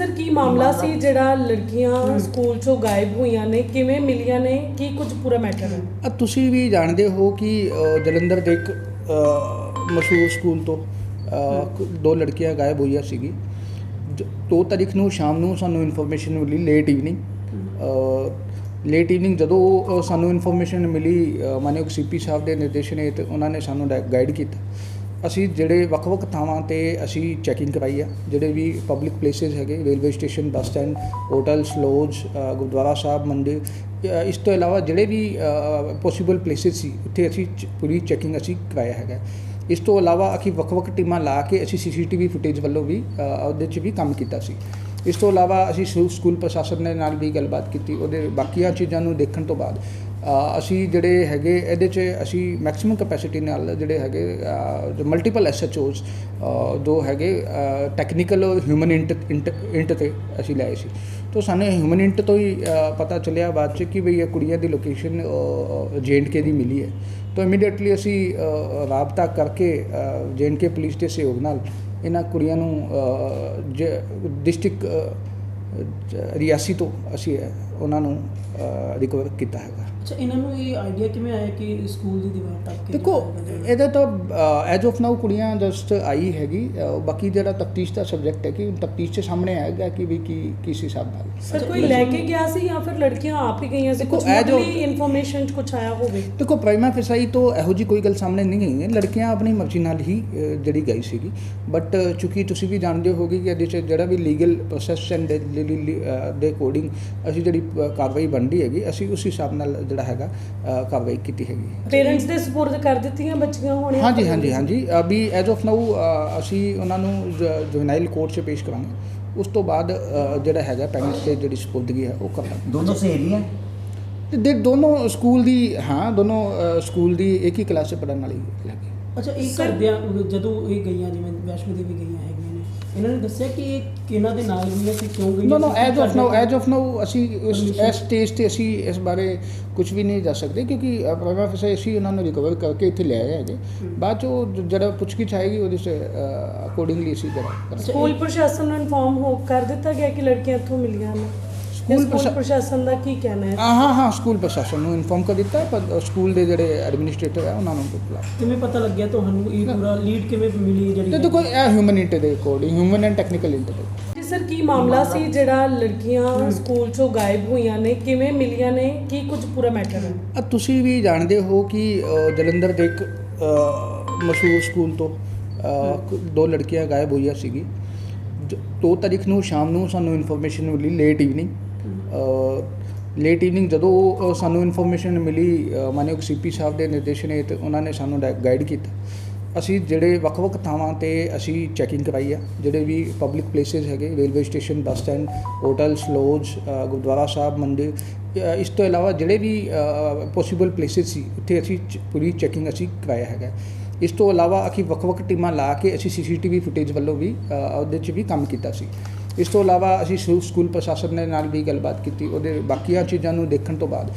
Sir ਕੀ ਮਾਮਲਾ ਸੀ ਜਿਹੜਾ ਲੜਕੀਆਂ ਸਕੂਲ ਚੋਂ ਗਾਇਬ ਹੋਈਆਂ ਨੇ? ਕਿਵੇਂ ਮਿਲੀਆਂ ਨੇ? ਕੀ ਕੁਝ ਪੂਰਾ ਮੈਟਰ ਹੈ? ਅ, ਤੁਸੀਂ ਵੀ ਜਾਣਦੇ ਹੋ ਕਿ ਅ, ਜਲੰਧਰ ਦੇ ਇੱਕ ਅ, ਮਸ਼ਹੂਰ ਸਕੂਲ ਤੋਂ ਅ, ਕੁ- ਦੋ ਲੜਕੀਆਂ ਗਾਇਬ ਹੋਈਆਂ ਸੀਗੀ। ਜ- ਦੋ ਤਾਰੀਖ ਨੂੰ ਸ਼ਾਮ ਨੂੰ ਸਾਨੂੰ ਇਨਫੋਰਮੇਸ਼ਨ ਮਿਲੀ ਲੇਟ ਈਵਨਿੰਗ ਲੇਟ ਈਵਨਿੰਗ ਜਦੋਂ ਅ, ਸਾਨੂੰ ਇਨਫੋਰਮੇਸ਼ਨ ਮਿਲੀ ਅ, ਮਾਨਯੋਗ ਸੀਪੀ ਸਾਹਿਬ ਦੇ ਨਿਰਦੇਸ਼ ਨੇ ਤੇ ਉਹਨਾਂ ਨੇ ਸਾਨੂੰ ਗਾਈਡ ਕੀਤਾ। ਅਸੀਂ ਜਿਹੜੇ ਵੱਖ-ਵੱਖ ਥਾਵਾਂ ਤੇ ਅਸੀਂ ਚੈਕਿੰਗ ਕਰਾਈ ਆ, ਜਿਹੜੇ ਵੀ ਪਬਲਿਕ ਪਲੇਸਿਸ ਹੈਗੇ railway station bus stand hotels lodge Gurdwara Sahib, ਮੰਦਿਰ ਇਸ ਤੋਂ ਇਲਾਵਾ ਜਿਹੜੇ ਵੀ ਪੋਸੀਬਲ ਪਲੇਸਿਸ ਸੀ, ਉੱਥੇ ਅਸੀਂ ਚ- ਪੂਰੀ ਚੈਕਿੰਗ ਅਸੀਂ ਕਰਾਇਆ ਹੈਗਾ। ਇਸ ਤੋਂ ਇਲਾਵਾ ਅਸੀਂ ਵੱਖ-ਵੱਖ ਟੀਮਾਂ ਲਾ ਕੇ ਅਸੀਂ ਸੀਸੀਟੀਵੀ ਫੁਟੇਜ ਵੱਲੋਂ ਵੀ ਉਹਦੇ 'ਚ ਵੀ ਕੰਮ ਕੀਤਾ ਸੀ। ਇਸ ਤੋਂ ਇਲਾਵਾ ਅਸੀਂ ਸਕੂ- ਸਕੂਲ ਪ੍ਰਸ਼ਾਸਨ ਦੇ ਨਾਲ ਵੀ ਗੱਲਬਾਤ ਕੀਤੀ, ਉਹਦੇ ਬਾਕੀਆਂ ਚੀਜ਼ਾਂ ਨੂੰ ਦੇਖਣ ਤੋਂ ਬਾਅਦ ਅਸੀਂ ਜਿਹੜੇ ਹੈਗੇ ਇਹਦੇ 'ਚ ਅਸੀਂ ਮੈਕਸਿਮਮ ਕੈਪੈਸਿਟੀ ਨਾਲ ਜਿਹੜੇ ਹੈਗੇ ਅ, ਜੋ ਮਲਟੀਪਲ ਐਸਐਚਓਜ਼ ਦੋ ਹੈਗੇ ਟੈਕਨੀਕਲ ਔਰ ਹਿਊਮਨ ਇੰਟ ਇੰਟ ਇੰਟ ਤੇ ਅਸੀਂ ਲਏ ਸੀ। ਤੋਂ ਸਾਨੂੰ ਹਿਊਮਨ ਇੰਟ ਤੋਂ ਹੀ ਪਤਾ ਚੱਲਿਆ ਬਾਅਦ 'ਚ ਕਿ ਵੀ ਇਹ ਕੁੜੀਆਂ ਦੀ ਲੋਕੇਸ਼ਨ ਕੇ ਦੀ ਮਿਲੀ ਹੈ। ਤਾਂ ਇਮੀਡੀਏਟਲੀ ਅਸੀਂ ਰਾਬਤਾ ਕਰਕੇ ਕੇ ਪੁਲਿਸ ਦੇ ਸਹਿਯੋਗ ਨਾਲ ਇਹਨਾਂ ਕੁੜੀਆਂ ਨੂੰ ਡਿਸਟ੍ਰਿਕਟ ਰਿਆਸੀ ਤੋਂ ਅਸੀਂ ਉਹਨਾਂ ਨੂੰ ਰਿਕਵਰ ਕੀਤਾ ਹੈਗਾ। ਅੱਛਾ ਇਹਨਾਂ ਨੂੰ ਇਹ ਆਈਡੀਆ ਕਿਵੇਂ ਆਇਆ ਕਿ ਸਕੂਲ ਦੀ ਦੀਵਾਰ ਟੱਪ ਕੇ ਦੇਖੋ ਇਹਦਾ ਤਾਂ ਐਜ ਆਫ ਨਾਓ ਕੁੜੀਆਂ ਜਸਟ ਆਈ ਹੈਗੀ ਬਾਕੀ ਜਿਹੜਾ ਤਫਤੀਸ਼ ਦਾ ਸਬਜੈਕਟ ਹੈ ਕਿ ਤਫਤੀਸ਼ 'ਚ ਸਾਹਮਣੇ ਆਏਗਾ ਕਿ ਵੀ ਕੀ ਕਿਸ ਹਿਸਾਬ ਨਾਲ। ਸਰ ਕੋਈ ਲੈ ਕੇ ਗਿਆ ਸੀ ਜਾਂ ਫਿਰ ਲੜਕੀਆਂ ਆਪ ਹੀ ਗਈਆਂ ਸੀ? ਕੁਝ ਮੁੱਢਲੀ ਇਨਫੋਰਮੇਸ਼ਨ ਕੁਝ ਆਇਆ ਹੋਵੇ। ਦੇਖੋ ਪ੍ਰਾਈਮਾ ਫੈਸਾਈ ਤੋਂ ਇਹੋ ਜੀ ਕੋਈ ਗੱਲ ਸਾਹਮਣੇ ਨਹੀਂ ਗਈ ਹੈ। ਲੜਕੀਆਂ ਆਪਣੀ ਮਰਜ਼ੀ ਨਾਲ ਹੀ ਜਿਹੜੀ ਗਈ ਸੀਗੀ। ਬਟ ਚੂੰਕਿ ਤੁਸੀਂ ਵੀ ਜਾਣਦੇ ਹੋਗੇ ਕਿ ਇਹਦੇ 'ਚ ਜਿਹੜਾ ਵੀ ਲੀਗਲ ਪ੍ਰੋਸੈਸ ਐਂਡ ਦੇ ਅਕੋਰਡਿੰਗ ਅਸੀਂ ਜਿਹੜੀ ਕਾਰਵਾਈ ਬਣਦੀ ਹੈਗੀ ਅਸੀਂ ਉਸ ਹਿਸਾਬ ਨਾਲ ਜਿਹੜਾ ਹੈਗਾ ਕਾਰਵਾਈ ਕੀਤੀ ਹੈਗੀ। ਪੇਰੈਂਟਸ ਦੇ ਸਪੋਰਟ ਕਰ ਦਿੱਤੀਆਂ ਬੱਚੀਆਂ ਹੋਣੀਆਂ? ਹਾਂਜੀ ਹਾਂਜੀ ਹਾਂਜੀ। ਅਭੀ ਐਜ਼ ਆਫ ਨਾਊ ਅਸੀਂ ਉਹਨਾਂ ਨੂੰ ਜੁਵਨਾਈਲ ਕੋਰਟ 'ਚ ਪੇਸ਼ ਕਰਾਂਗੇ। ਉਸ ਤੋਂ ਬਾਅਦ ਜਿਹੜਾ ਹੈਗਾ ਪੈਰੈਂਟਸ ਤੇ ਜਿਹੜੀ ਸਪੁਰਦਗੀ ਹੈ ਉਹ ਕਰਾਂਗੇ। ਦੋਨੋਂ ਸਹੇਲੀਆਂ? ਤੇ ਦੇ ਦੋਨੋਂ ਸਕੂਲ ਦੀ ਹਾਂ ਦੋਨੋਂ ਸਕੂਲ ਦੀ ਇੱਕ ਹੀ ਕਲਾਸ 'ਚ ਪੜ੍ਹਨ ਵਾਲੀ ਲੱਗੀ ਅੱਛਾ ਇਹ ਕਰਦਿਆਂ ਜਦੋਂ ਇਹ ਗਈਆਂ ਜਿਵੇਂ ਵੈਸ਼ਨੋ ਦੇਵੀ ਗਈਆਂ ਨੇ ਇਹਨਾਂ ਨੇ ਦੱਸਿਆ ਕਿ ਇਹ ਕਿਹਨਾਂ ਦੇ ਨਾਲ ਗਈਆਂ ਸੀ ਕਿਉਂ ਗਈਆਂ no no as of now as of now ਅਸੀਂ. ਇਸ ਸਟੇਜ ਤੇ ਅਸੀਂ ਇਸ ਬਾਰੇ ਕੁਝ ਵੀ ਨਹੀਂ ਦੱਸ ਸਕਦੇ ਕਿਉਂਕਿ ਪ੍ਰੋਗਰਾਮ ਫਸੇ ਅਸੀਂ ਉਹਨਾਂ ਨੂੰ ਰਿਕਵਰ ਕਰਕੇ ਇੱਥੇ ਲੈ ਆਏ ਹੈਗੇ। ਬਾਅਦ ਚੋਂ ਜਿਹੜਾ ਪੁੱਛਗਿੱਛ ਆਏਗੀ ਉਹਦੇ ਸੇ ਅਕੋਰਡਿੰਗਲੀ ਅਸੀਂ ਕਰਾਂਗੇ। ਸਕੂਲ ਪ੍ਰਸ਼ਾਸਨ ਨੂੰ ਇਨਫੋਰਮ ਹੋ ਕਰ ਦਿੱਤਾ ਗਿਆ ਕਿ ਲੜਕੀਆਂ ਇੱਥੋਂ ਮਿਲੀਆਂ ਨੇ? ਸਕੂਲ ਸਕੂਲ ਪ੍ਰਸ਼ਾ- ਪ੍ਰਸ਼ਾਸਨ ਦਾ ਕੀ ਕਹਿਣਾ ਹੈ? ਹਾਂ ਹਾਂ ਸਕੂਲ ਪ੍ਰਸ਼ਾਸਨ ਨੂੰ ਇਨਫੋਰਮ ਕਰ ਦਿੱਤਾ ਪਰ ਸਕੂਲ ਦੇ ਜਿਹੜੇ ਐਡਮਿਨਿਸਟ੍ਰੇਟਰ ਹੈ ਉਹਨਾਂ ਨੂੰ ਬੁਲਾ ਕਿਵੇਂ ਪਤਾ ਲੱਗਿਆ ਤੁਹਾਨੂੰ ਇਹ ਪੂਰਾ ਲੀਡ ਕਿਵੇਂ ਮਿਲੀ ਜਿਹੜੀ ਤੇ ਦੇਖੋ ਇਹ ਹਿਊਮਨ ਇੰਟ ਦੇ according human and technical int ਦੇ ਜੀ ਸਰ ਕੀ ਮਾਮਲਾ ਸੀ ਜਿਹੜਾ ਲੜਕੀਆਂ ਸਕੂਲ ਚੋਂ ਗਾਇਬ ਹੋਈਆਂ ਨੇ? ਕਿਵੇਂ ਮਿਲੀਆਂ ਨੇ? ਕੀ ਕੁਝ ਪੂਰਾ ਮੈਟਰ ਹੈ? ਤੁਸੀਂ ਵੀ ਜਾਣਦੇ ਹੋ ਕਿ ਜਲੰਧਰ ਦੇ ਇੱਕ ਮਸ਼ਹੂਰ ਸਕੂਲ ਤੋਂ ਦੋ ਲੜਕੀਆਂ ਗਾਇਬ ਹੋਈਆਂ ਸੀਗੀ। ਜ- ਦੋ ਤਾਰੀਖ ਨੂੰ ਸ਼ਾਮ ਨੂੰ ਸਾਨੂੰ ਇਨਫੋਰਮੇਸ਼ਨ ਮਿਲੀ ਲੇਟ ਈਵਨਿੰਗ ਲੇਟ ਈਵਨਿੰਗ ਜਦੋਂ ਸਾਨੂੰ ਇਨਫੋਰਮੇਸ਼ਨ ਮਿਲੀ ਅ, ਮਾਨਯੋਗ ਸੀਪੀ ਸਾਹਿਬ ਦੇ ਨਿਰਦੇਸ਼ ਨੇ ਤੇ ਉਹਨਾਂ ਨੇ ਸਾਨੂੰ ਗਾਈਡ ਕੀਤਾ। ਅਸੀਂ ਜਿਹੜੇ ਵੱਖ-ਵੱਖ ਥਾਵਾਂ ਤੇ ਅਸੀਂ ਚੈਕਿੰਗ ਕਰਾਈ ਆ ਜਿਹੜੇ ਵੀ ਪਬਲਿਕ ਪਲੇਸਿਸ ਹੈਗੇ railway station bus stand hotels lodge gurdwara sahib ਮੰਦਿਰ ਇਸ ਤੋਂ ਇਲਾਵਾ ਜਿਹੜੇ ਵੀ ਪੋਸੀਬਲ ਪਲੇਸਿਸ ਸੀ ਉੱਥੇ ਅਸੀਂ ਪੂਰੀ ਚੈਕਿੰਗ ਅਸੀਂ ਕਰਾਇਆ ਹੈਗਾ। ਇਸ ਤੋਂ ਇਲਾਵਾ ਅਸੀਂ ਵੱਖ-ਵੱਖ ਟੀਮਾਂ ਲਾ ਕੇ ਅਸੀਂ ਸੀਸੀਟੀਵੀ ਫੁਟੇਜ ਵੱਲੋਂ ਵੀ ਉਹਦੇ 'ਚ ਵੀ ਕੰਮ ਕੀਤਾ ਸੀ। ਇਸ ਤੋਂ ਇਲਾਵਾ ਅਸੀਂ ਸਕੂ- ਸਕੂਲ ਪ੍ਰਸ਼ਾਸਨ ਦੇ ਨਾਲ ਵੀ ਗੱਲਬਾਤ ਕੀਤੀ ਉਹਦੇ ਬਾਕੀਆਂ ਚੀਜ਼ਾਂ ਨੂੰ ਦੇਖਣ ਤੋਂ ਬਾਅਦ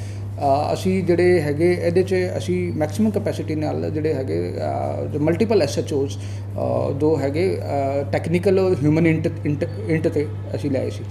ਅਸੀਂ ਜਿਹੜੇ ਹੈਗੇ ਇਹਦੇ 'ਚ ਅਸੀਂ ਮੈਕਸਿਮਮ ਕੈਪੈਸਿਟੀ ਨਾਲ ਜਿਹੜੇ ਹੈਗੇ ਅ, ਜੋ ਮਲਟੀਪਲ ਐਸਐਚਓਜ਼ ਦੋ ਹੈਗੇ ਟੈਕਨੀਕਲ ਔਰ ਹਿਊਮਨ ਇੰਟ ਇੰਟ ਇੰਟ ਤੇ ਅਸੀਂ ਲਏ ਸੀ।